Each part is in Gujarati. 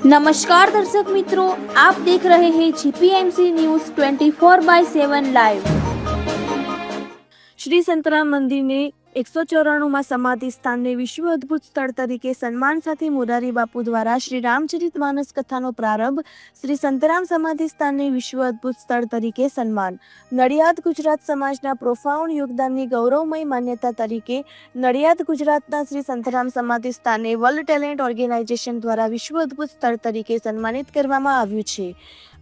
નમસ્કાર દર્શક મિત્રો આપ દેખ રહે હે GPMC news 24 by 7 live Shri Santram મંદિરને એકસો ચોરાણુંમાં સમાધિ સ્થાનને વિશ્વ અદ્ભુત સ્થળ તરીકે સન્માન સાથે મોરારી બાપુ દ્વારા શ્રી રામચરિત માનસ કથાનો પ્રારંભ શ્રી સંતરામ સમાધિ સ્થાનને વિશ્વ અદ્ભુત સ્થળ તરીકે સન્માન. નડિયાદ ગુજરાત સમાજના પ્રોફાઉન્ડ યોગદાનની ગૌરવમય માન્યતા તરીકે નડિયાદ ગુજરાતના શ્રી સંતરામ સમાધિ સ્થાનને વર્લ્ડ ટેલેન્ટ ઓર્ગેનાઇઝેશન દ્વારા વિશ્વ અદ્ભુત સ્થળ તરીકે સન્માનિત કરવામાં આવ્યું છે.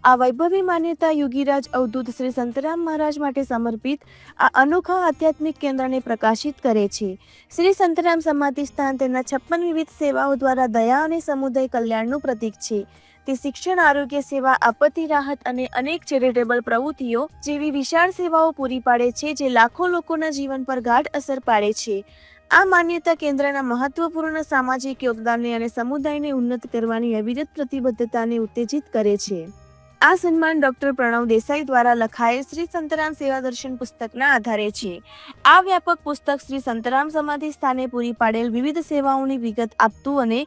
આ વૈભવી માન્યતા યોગીરાજ અવધૂત શ્રી સંતરામ મહારાજ માટે સમર્પિત આ અનોખા આધ્યાત્મિક કેન્દ્રને પ્રકાશિત કરે છે. શ્રી સંતરામ સમાધિ સ્થાન તેના છપ્પન વિવિધ સેવાઓ દ્વારા દયા અને સમુદાય કલ્યાણનું પ્રતીક છે. તે શિક્ષણ, આરોગ્ય સેવા, આપત્તિ રાહત અને અનેક ચેરિટેબલ પ્રવૃત્તિઓ જેવી વિશાળ સેવાઓ પૂરી પાડે છે જે લાખો લોકોના જીવન પર ગાઢ અસર પાડે છે. આ માન્યતા કેન્દ્રના મહત્વપૂર્ણ સામાજિક યોગદાનને અને સમુદાયને ઉન્નત કરવાની અવિરત પ્રતિબદ્ધતાને ઉત્તેજિત કરે છે. આ સન્માન ડોક્ટર પ્રણવ દેસાઈ દ્વારા લખાયેલ શ્રી સંતરામ સેવા દર્શન પુસ્તકના આધારે છે. આ વ્યાપક પુસ્તક શ્રી સંતરામ સમાધિ સ્થાને પૂરી પાડેલ વિવિધ સેવાઓની વિગત આપતું અને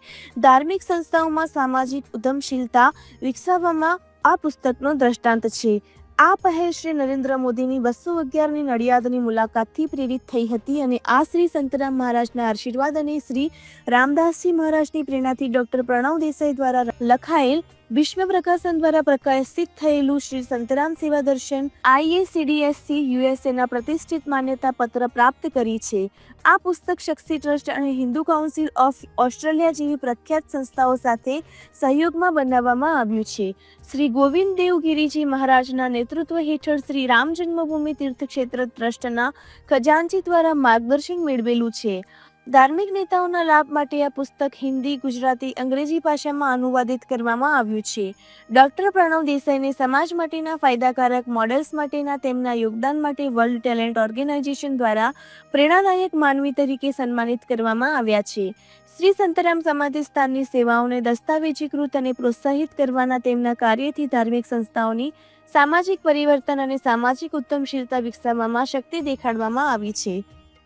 ધાર્મિક સંસ્થાઓમાં સામાજિક ઉદ્યમશીલતા વિકસાવવામાં આ પુસ્તકનો દ્રષ્ટાંત છે. આ પહેલ શ્રી નરેન્દ્ર મોદીની બસો અગિયારની નડિયાદની મુલાકાતથી પ્રેરિત થઈ હતી અને આ શ્રી સંતરામ મહારાજના આશીર્વાદ અને શ્રી રામદાસજી મહારાજની પ્રેરણાથી ડોક્ટર પ્રણવ દેસાઈ દ્વારા લખાયેલ વિશ્વ પ્રકાશન દ્વારા પ્રકાશિત થયેલું શ્રી સંતરામ સેવા દર્શન આઈએસીડીએસસી યુએસએના પ્રતિષ્ઠિત માન્યતા પત્ર પ્રાપ્ત કરી છે. આ પુસ્તક શક્તિ ટ્રસ્ટ અને હિન્દુ કાઉન્સિલ ઓફ ઓસ્ટ્રેલિયા જેવી પ્રખ્યાત સંસ્થાઓ સાથે સહયોગમાં બનાવવામાં આવ્યું છે. શ્રી ગોવિંદ દેવગીરીજી મહારાજના નેતૃત્વ હેઠળ શ્રી રામ જન્મભૂમિ તીર્થક્ષેત્ર ટ્રસ્ટના ખજાનચી દ્વારા માર્ગદર્શન મેળવેલું છે. ધાર્મિક નેતાઓના લાભ માટે આ પુસ્તક હિન્દી, ગુજરાતી, અંગ્રેજી ભાષામાં અનુવાદિત કરવામાં આવ્યું છે. ડોક્ટર પ્રણવ દેસાઈને સમાજ માટેના ફાયદાકારક મોડેલ્સ માટેના તેમના યોગદાન માટે વર્લ્ડ ટેલેન્ટ ઓર્ગેનાઇઝેશન દ્વારા પ્રેરણાદાયક માનવી તરીકે સન્માનિત કરવામાં આવ્યા છે. શ્રી સંતરામ સમાધિ સ્થાનની સેવાઓને દસ્તાવેજીકૃત અને પ્રોત્સાહિત કરવાના તેમના કાર્યથી ધાર્મિક સંસ્થાઓની સામાજિક પરિવર્તન અને સામાજિક ઉત્તમશીલતા વિકસાવવામાં શક્તિ દેખાડવામાં આવી છે.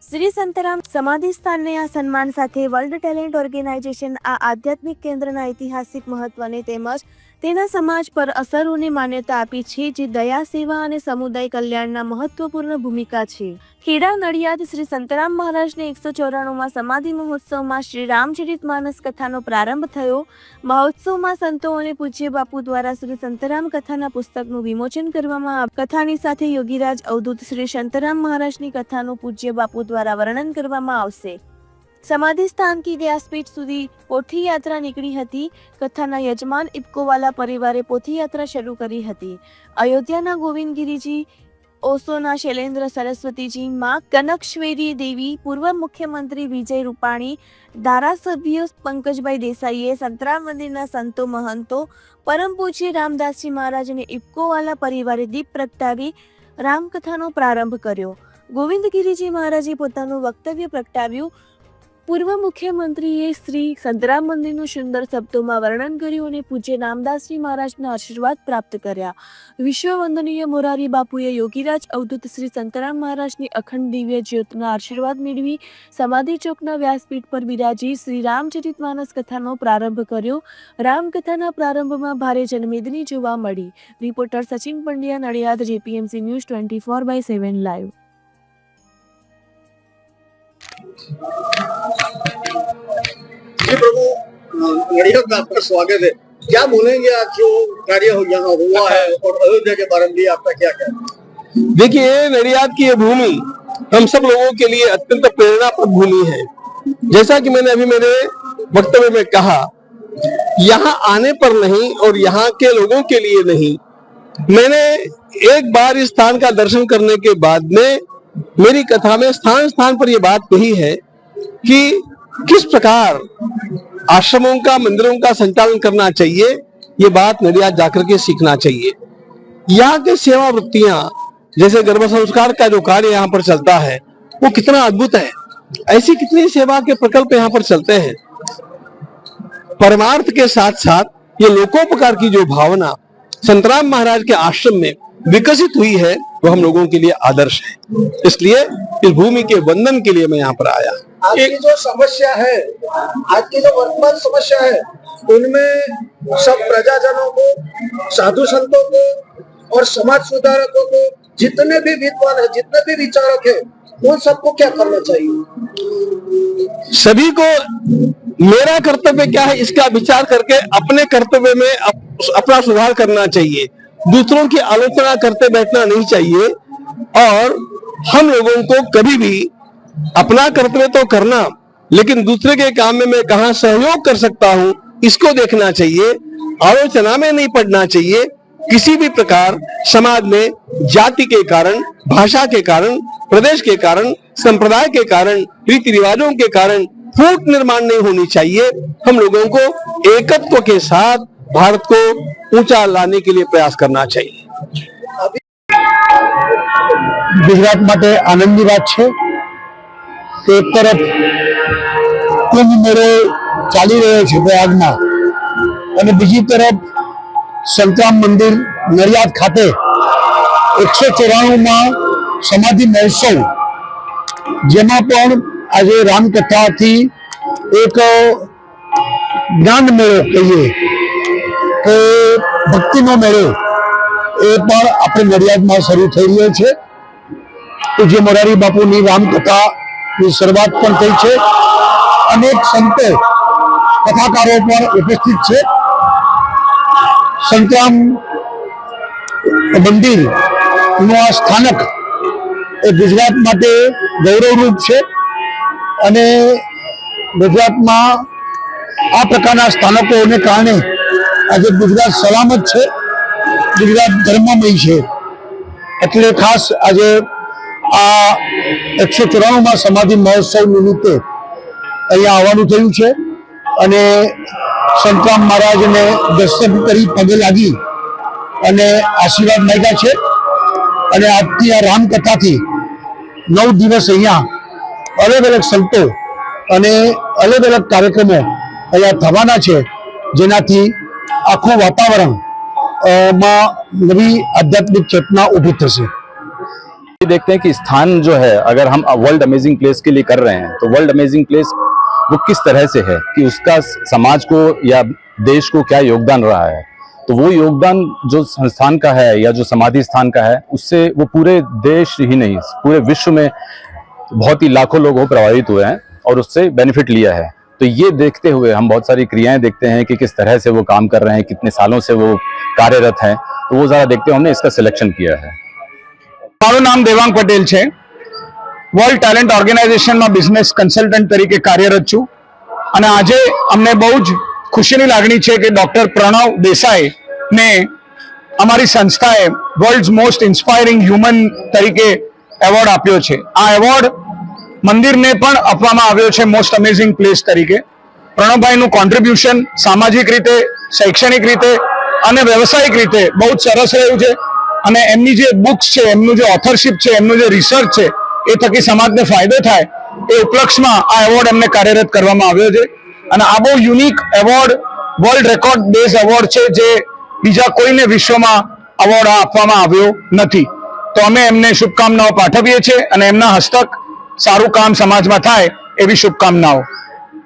શ્રી સંતરામ સમાધિ સ્થાનને આ સન્માન સાથે વર્લ્ડ ટેલેન્ટ ઓર્ગેનાઇઝેશન આ આધ્યાત્મિક કેન્દ્રના ઐતિહાસિક મહત્વને તેમજ તેના સમાજ પર અસરોને માન્યતા આપી છે, જે દયા, સેવા અને સમુદાય કલ્યાણના મહત્વપૂર્ણ ભૂમિકા છે. ખેડા નડિયાદ શ્રી સંતરામ મહારાજને એકસો ચોરાણુંમાં સમાધિ મહોત્સવમાં શ્રી રામચરિત માનસ કથાનો પ્રારંભ થયો. મહોત્સવમાં સંતો અને પૂજ્ય બાપુ દ્વારા શ્રી સંતરામ કથાના પુસ્તકનું વિમોચન કરવામાં કથાની સાથે યોગીરાજ અવધૂત શ્રી સંતરામ મહારાજની કથાનું પૂજ્ય બાપુ દ્વારા વર્ણન કરવામાં આવશે. સમાધિ સ્થાન કી વ્યાસપીઠ સુધી પોથી યાત્રા નીકળી હતી. કથાના યજમાન ઇપકોવાલા પરિવારે પોથી યાત્રા શરૂ કરી હતી. અયોધ્યાના ગોવિંદગીરીજી, ઓસોના શૈલેન્દ્ર સરસ્વતીજી, માં કનકશ્વેરી દેવી, પૂર્વ મુખ્યમંત્રી વિજય રૂપાણી, ધારાસભ્ય પંકજભાઈ દેસાઈએ સંતરામ મંદિરના સંતો મહંતો, પરમ પૂજ્ય રામદાસજી મહારાજ અને ઇપકોવાલા પરિવારે દીપ પ્રગટાવી રામકથાનો પ્રારંભ કર્યો. ગોવિંદગીરીજી મહારાજે પોતાનું વક્તવ્ય પ્રગટાવ્યું. પૂર્વ મુખ્યમંત્રીએ શ્રી સંતરામ મંદિરનું સુંદર શબ્દોમાં વર્ણન કર્યું અને પૂજ્ય નામદાસજી મહારાજના આશીર્વાદ પ્રાપ્ત કર્યા. વિશ્વ વંદનીય મોરારી બાપુએ યોગીરાજ અવધૂત શ્રી સંતરામ મહારાજની અખંડ દિવ્ય જ્યોતના આશીર્વાદ મેળવી સમાધિ ચોકના વ્યાસપીઠ પર બિરાજી શ્રી રામચરિત માનસ કથાનો પ્રારંભ કર્યો. રામકથાના પ્રારંભમાં ભારે જનમેદની જોવા મળી. Reporter Sachin Pandya, Nadiad, JPMC news twenty four by seven live. जी प्रभु में आपका स्वागत है। क्या बोलेंगे आप जो कार्य यहाँ हुआ है और अयोध्या के बारे में आपका क्या कहना देखिए की ये भूमि हम सब लोगों के लिए अत्यंत प्रेरणाप्रद भूमि है। जैसा कि मैंने अभी मेरे वक्तव्य में कहा, यहाँ आने पर नहीं और यहाँ के लोगों के लिए नहीं। मैंने एक बार इस स्थान का दर्शन करने के बाद में मेरी कथा में स्थान स्थान पर यह बात कही है कि किस प्रकार आश्रमों का, मंदिरों का संचालन करना चाहिए, ये बात नडियाद जाकर के सीखना चाहिए। यहाँ के सेवा वृत्तियाँ जैसे गर्भ संस्कार का जो कार्य यहाँ पर चलता है, वो कितना अद्भुत है। ऐसी कितनी सेवा के प्रकल्प यहाँ पर चलते हैं। परमार्थ के साथ साथ ये लोकोपकार की जो भावना संतराम महाराज के आश्रम में विकसित हुई है, वो हम लोगों के लिए आदर्श है। इसलिए इस भूमि के वंदन के लिए मैं यहाँ पर आया। आज की जो समस्या है आज की जो वर्तमान समस्या है उनमें सब प्रजाजनों को साधु संतों को और समाज सुधारकों को जितने भी विद्वान है जितने भी विचारक है उन सबको क्या करना चाहिए? सभी को मेरा कर्तव्य क्या है इसका विचार करके अपने कर्तव्य में अप, अपना सुधार करना चाहिए। दूसरों की आलोचना करते बैठना नहीं चाहिए और हम लोगों को कभी भी अपना कर्तव्य तो करना लेकिन दूसरे के काम में मैं कहा सहयोग कर सकता हूं इसको देखना चाहिए आलोचना में नहीं पड़ना चाहिए किसी भी प्रकार समाज में जाति के कारण भाषा के कारण प्रदेश के कारण संप्रदाय के कारण रीति रिवाजों के कारण फूट निर्माण नहीं होनी चाहिए हम लोगों को एकत्व के साथ भारत को ऊंचा लाने के लिए प्रयास करना चाहिए ગુજરાત માટે આનંદની વાત છે એક તરફ કુંભ મેળો ચાલી રહ્યો છે પ્રયાગમાં અને બીજી તરફ સંતરામ મંદિર નડિયાદ ખાતે એકસો ચોરાણુંમાં સમાધિ મહોત્સવ, જેમાં પણ આજે રામકથાથી એક જ્ઞાન મેળો કહીએ કે ભક્તિનો મેળો એ પણ આપણે નડિયાદમાં શરૂ થઈ રહ્યો છે. પૂજ્ય મોરારી બાપુની રામકથાની શરૂઆત પણ થઈ છે. અનેક સંતો કથાકારો પણ ઉપસ્થિત છે. સંતરામ મંદિરનું આ સ્થાનક એ ગુજરાત માટે ગૌરવરૂપ છે અને ગુજરાતમાં આ પ્રકારના સ્થાનકોને કારણે આજે ગુજરાત સલામત છે. ગુજરાત ધર્મમય છે. એટલે ખાસ આજે આ એકસો ચોરાણુંમાં સમાધિ મહોત્સવ નિમિત્તે અહીંયા આવવાનું થયું છે. અને સંતરામ મહારાજને દર્શન કરી પગે લાગી અને આશીર્વાદ માગ્યા છે. અને આજથી આ રામકથાથી નવ દિવસ અહીંયા અલગ અલગ સંતો અને અલગ અલગ કાર્યક્રમો અહીંયા થવાના છે. જેનાથી આખું વાતાવરણમાં નવી આધ્યાત્મિક ચેતના ઊભી થશે. देखते हैं कि स्थान जो है, अगर हम वर्ल्ड अमेजिंग प्लेस के लिए कर रहे हैं तो वर्ल्ड अमेजिंग प्लेस वो किस तरह से है कि उसका समाज को या देश को क्या योगदान रहा है? तो वो योगदान जो संस्थान का है या जो समाधि स्थान का है, उससे वो पूरे देश ही नहीं, पूरे विश्व में बहुत ही लाखों लोग प्रभावित हुए हैं और उससे बेनिफिट लिया है। तो ये देखते हुए हम बहुत सारी क्रियाएँ देखते हैं कि किस तरह से वो काम कर रहे हैं, कितने सालों से वो कार्यरत हैं तो वो ज़रा देखते हुए हमने इसका सिलेक्शन किया है। મારું નામ દેવાંગ પટેલ છે. વર્લ્ડ ટેલેન્ટ ઓર્ગેનાઇઝેશનમાં બિઝનેસ કન્સલ્ટન્ટ તરીકે કાર્યરત છું. અને આજે અમને બહુ જ ખુશીની લાગણી છે કે ડોક્ટર પ્રણવ દેસાઈ ને અમારી સંસ્થાએ વર્લ્ડ મોસ્ટ ઇન્સ્પાયરિંગ હ્યુમન તરીકે એવોર્ડ આપ્યો છે. આ એવોર્ડ મંદિરને પણ આપવામાં આવ્યો છે મોસ્ટ અમેઝિંગ પ્લેસ તરીકે. પ્રણવભાઈનું કોન્ટ્રીબ્યુશન સામાજિક રીતે, શૈક્ષણિક રીતે અને વ્યવસાયિક રીતે બહુ જ સરસ રહ્યું છે. અને એમની જે બુક્સ છે, એમનું જે ઓથરશીપ છે, એમનું જે રિસર્ચ છે, એ થકી સમાજને ફાયદો થાય એ ઉપલક્ષમાં આ એવોર્ડ એમને કાર્યરત કરવામાં આવ્યો છે. અને આ બહુ unique award world record base award છે જે બીજા કોઈને વિશ્વમાં એવોર્ડ આપવામાં આવ્યો નથી. તો અમે એમને શુભકામનાઓ પાઠવીએ છીએ અને એમના હસ્તક સારું કામ સમાજમાં થાય એવી શુભકામનાઓ.